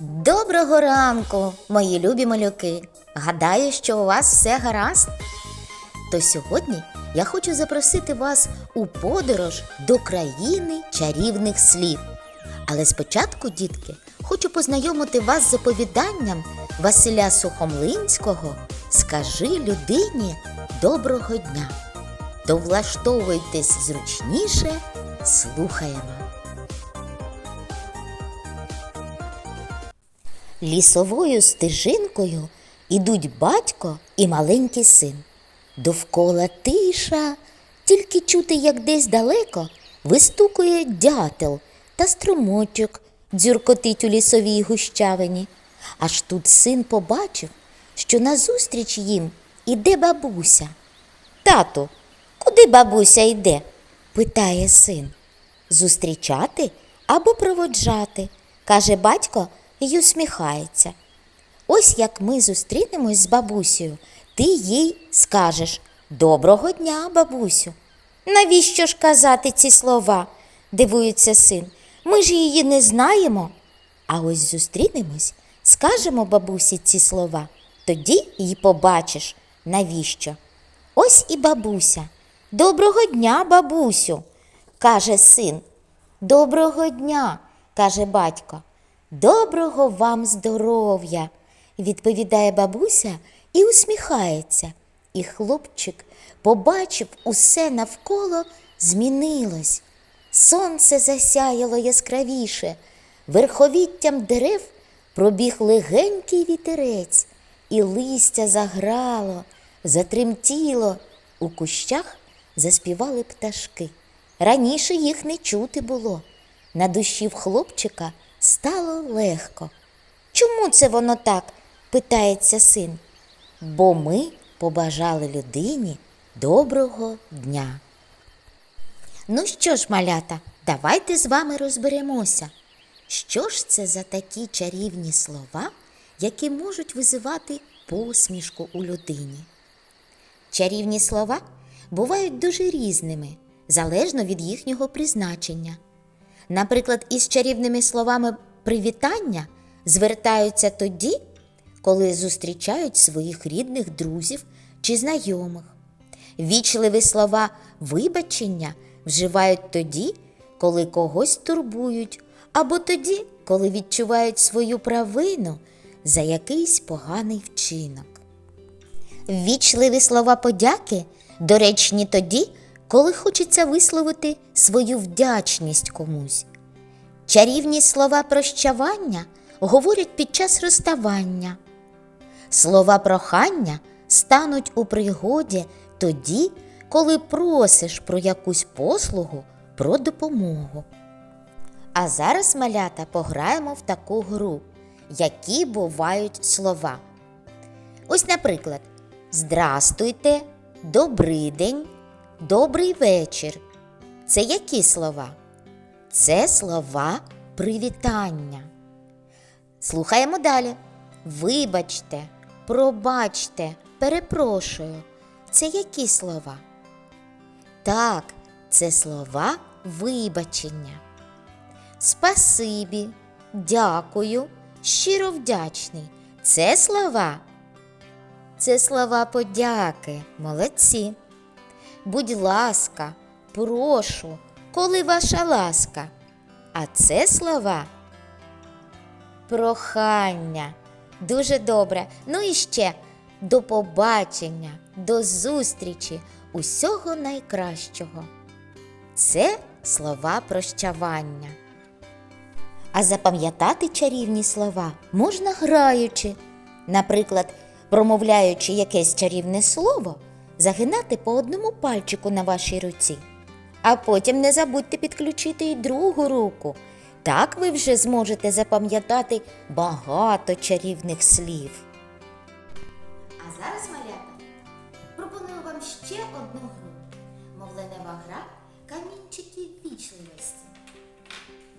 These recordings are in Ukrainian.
Доброго ранку, мої любі малюки. Гадаю, що у вас все гаразд. То сьогодні я хочу запросити вас у подорож до країни чарівних слів. Але спочатку, дітки, хочу познайомити вас з оповіданням Василя Сухомлинського Скажи людині доброго дня. То влаштовуйтесь зручніше, слухаємо. Лісовою стежинкою ідуть батько і маленький син. Довкола тиша, тільки чути, як десь далеко вистукує дятел та струмочок дзюркотить у лісовій гущавині. Аж тут син побачив, що назустріч їм іде бабуся. Тату, куди бабуся йде? питає син. Зустрічати або проводжати, каже батько і усміхається. Ось як ми зустрінемось з бабусею, ти їй скажеш Доброго дня, бабусю. Навіщо ж казати ці слова? дивується син. Ми ж її не знаємо. А ось зустрінемось, скажемо бабусі ці слова, тоді її побачиш, навіщо. Ось і бабуся. Доброго дня, бабусю, каже син. Доброго дня, каже батько. Доброго вам здоров'я, відповідає бабуся і усміхається. І хлопчик побачив усе навколо змінилось. Сонце засяяло яскравіше, верховіттям дерев пробіг легенький вітерець, і листя заграло, затремтіло. У кущах заспівали пташки. Раніше їх не чути було. На душі в хлопчика стало легко. Чому це воно так? питається син. Бо ми побажали людині доброго дня. Ну що ж, малята, давайте з вами розберемося. Що ж це за такі чарівні слова, які можуть визивати посмішку у людині? Чарівні слова бувають дуже різними, залежно від їхнього призначення. Наприклад, із чарівними словами привітання звертаються тоді, коли зустрічають своїх рідних друзів чи знайомих. Вічливі слова вибачення вживають тоді, коли когось турбують, або тоді, коли відчувають свою провину за якийсь поганий вчинок. Ввічливі слова подяки доречні тоді, коли хочеться висловити свою вдячність комусь. Чарівні слова прощавання говорять під час розставання. Слова прохання стануть у пригоді тоді, коли просиш про якусь послугу про допомогу. А зараз, малята, пограємо в таку гру, які бувають слова. Ось, наприклад, Здрастуйте, добрий день, добрий вечір. Це які слова? Це слова привітання. Слухаємо далі. Вибачте, пробачте, перепрошую. Це які слова? Так, це слова вибачення. Спасибі, дякую, щиро вдячний. Це слова. Це слова подяки, молодці. Будь ласка, прошу, коли ваша ласка. А це слова прохання. Дуже добре. Ну і ще до побачення, до зустрічі, усього найкращого. Це слова прощавання. А запам'ятати чарівні слова можна граючи. Наприклад, промовляючи якесь чарівне слово, загинати по одному пальчику на вашій руці. А потім не забудьте підключити і другу руку. Так ви вже зможете запам'ятати багато чарівних слів. А зараз, малята, пропоную вам ще одну гру. Мовленева гра камінчики вічливості.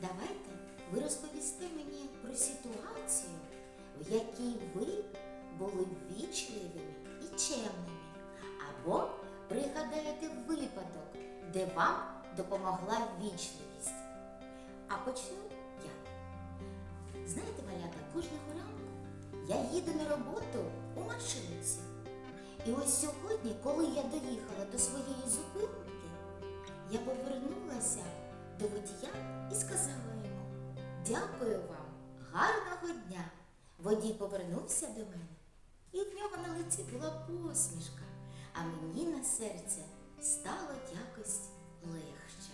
Давайте ви розповісте мені про ситуацію, в якій ви були вічливими і чемними, або пригадаєте випадок, де вам допомогла вічливість. А почну я. Знаєте, малята, кожного ранку я їду на роботу у маршрутці. І ось сьогодні, коли я доїхала до своєї зупинки, я повернулася до водія і сказала йому: Дякую вам, гарного дня! Водій повернувся до мене, і в нього на лиці була посмішка, а мені на серце стало якось легше.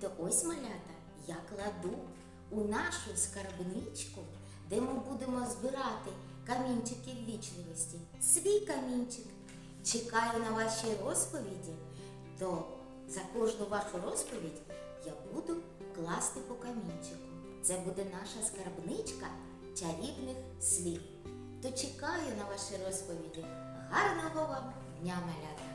То ось малята я кладу у нашу скарбничку, де ми будемо збирати камінчики ввічливості, свій камінчик. Чекаю на ваші розповіді, то за кожну вашу розповідь я буду класти по камінчику. Це буде наша скарбничка чарівних слів. То чекаю на ваші розповіді. Гарного вам дня, малята!